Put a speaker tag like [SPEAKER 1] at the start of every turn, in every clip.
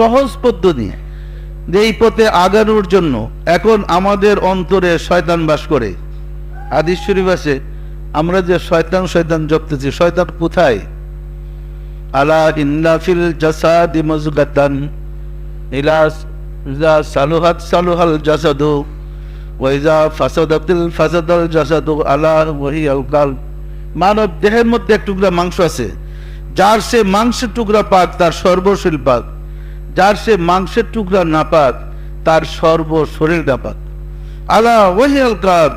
[SPEAKER 1] সহজ পদ্ধতি। যে এই পথে আগানোর জন্য এখন আমাদের অন্তরে শয়তান বাস করে। শরীফ আছে, আমরা যে শয়তান শয়তান জপতেছি, শয়তান কোথায়? আলা ইন্না ফিল জাসাদি মজগাতান, ইলা ইজা সালুহাত সালুহাল জাসাদু ওয়াইজা ফাসাদাতিল ফাসাদাল মানব দেহের মধ্যে এক টুকরা মাংস আছে, যার সে মাংসের টুকরা পাক, তার সর্বশীল পাক। যার সে মাংসের টুকরা না পাক তার সর্ব শরীর না পাক আলা ওয়াহিয়াল কাল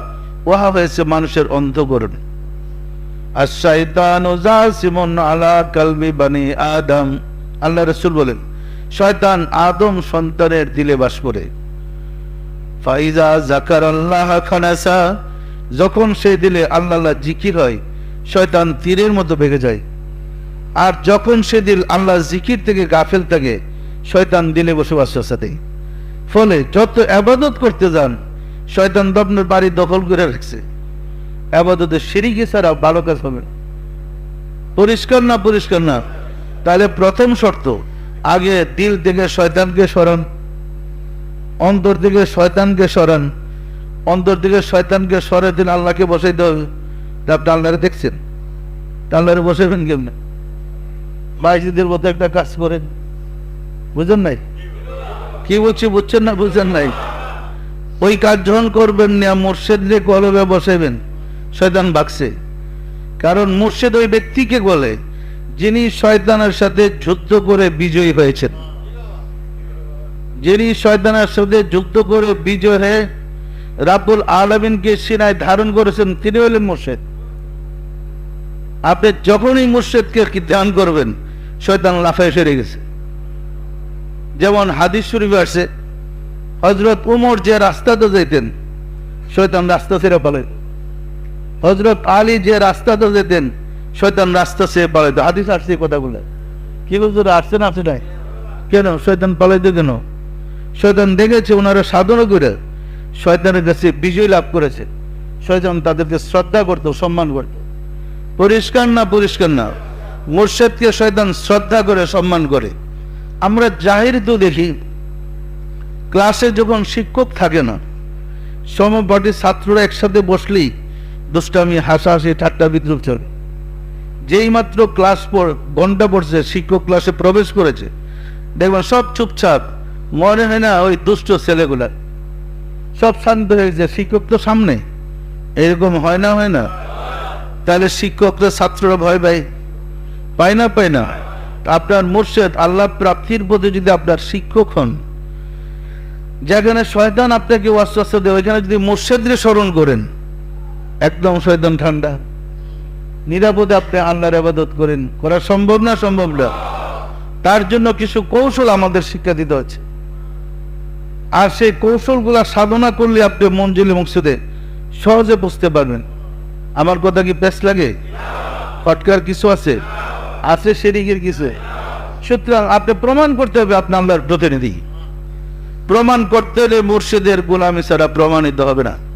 [SPEAKER 1] ওহা হয়েছে মানুষের অন্তকরণ আর শয়তান আলা কালবি বানি আদম। আল্লাহ রসুল বলেন, শয়তান আদম সন্তানের দিলে বাস করে। ফাইজা জাকার আল্লাহ খানাসা, যখন সে দিলে আল্লাহ জিকির হয়, শয়তান তীরের মতো ভেগে যায়। আর যখন সে দিল আল্লাহ জিকির থেকে গাফেল থাকে শয়তান দিলে বসবাস সাথে। ফলে যত আবাদত করতে যান, শয়তান দপ্নের বাড়ি দখল করে রাখছে। আবাদতে সিরিকি ছাড়া ভালো কাজ হবে পরিষ্কার না পরিষ্কার না, তাহলে প্রথম শর্ত, আগে দিল থেকে শয়তানকে স্মরণ অন্তর থেকে শয়তানকে স্মরণ অন্তর থেকে শয়তানকে সরে দিন আল্লাহকে বসাইতে হবে। তা আপনি আল্লাহরে দেখছেন? আল্লাহরে বসাবেন কেমনে? বাইশদের মতো একটা কাজ করেন। বুঝেন নাই? কি বলছি বুঝছেন না বুঝছেন নাই? ওই কাজ যখন করবেন না মোর্শেদরে কলবে বসাবেন শয়তান বাকছে কারণ মুর্শেদ ওই ব্যক্তিকে বলে, যিনি শয়তানের সাথে যুদ্ধ করে বিজয়ী হয়েছেন। যিনি শয়তানের সাথে যুদ্ধ করে বিজয় হয়ে রাবুল আলমিনকে সিনায় ধারণ করেছেন, তিনি হলেন মুর্শেদ। আপনি যখনই মুর্শেদকে ধ্যান করবেন, শয়তান লাফায় সেরে গেছে। যেমন হাদিস শরীফে আছে হজরত উমর যে রাস্তাতে যেতেন, শয়তান রাস্তা ছেড়ে পালাইত। হজরত আলী যে রাস্তাতে যেতেন, শয়তান রাস্তা ছেড়ে পালাইত। হাদিস আসছে কথাগুলো। কি বলছো আসছে না আসছে নাই? কেন? শয়তান পালাইতে কেন? শয়তান দেখেছে ওনারা সাধনা করে, শয়তানের কাছে বিজয় লাভ করেছে। শয়তান তাদেরকে শ্রদ্ধা করতো, সম্মান করতো। পরিষ্কার না পরিষ্কার না, মোর্শেদকে শয়তান শ্রদ্ধা করে, সম্মান করে। আমরা জাহির তো দেখি ক্লাসে যখন শিক্ষক থাকে না সমপাটি ছাত্ররা একসাথে বসলেই দুষ্টামি, হাসাহাসি, ঠাট্টা, বিদ্রুপ চলে। যেই মাত্র ক্লাস পর ঘণ্টা পড়ছে, শিক্ষক ক্লাসে প্রবেশ করেছে, দেখবেন সব চুপচাপ, মনে হয় না ওই দুষ্ট ছেলেগুলা। সব শান্ত হয়ে গেছে, শিক্ষক তো সামনে। এরকম হয় না হয় না? তাহলে শিক্ষকরা, ছাত্ররা ভয় পায়? পায় না পায় না? আপনার মুর্শেদ, আল্লাহ প্রাপ্তির প্রতি যদি আপনার শিক্ষক হন, যেখানে শয়তান আপনাকে ওয়াসওয়াসা দেয়, ওইখানে যদি মুর্শেদরে স্মরণ করেন, একদম শয়তান ঠান্ডা। নিরাপদে আপনি আল্লাহর আবাদত করেন। করা সম্ভব না সম্ভব না। তার জন্য কিছু কৌশল আমাদের শিক্ষা দিতে হচ্ছে। আর সেই কৌশলগুলা সাধনা করলে আপনি মঞ্জিলে মুকসুদে সহজে বুঝতে পারবেন। আমার কথা কি পেস লাগে? ফটকার কিছু আছে? আছে সেদিকের কিছু। সুতরাং আপনি প্রমাণ করতে হবে আপনি আল্লাহর প্রতিনিধি। প্রমাণ করতে হলে মুর্শিদের গোলামি ছাড়া প্রমাণিত হবে না।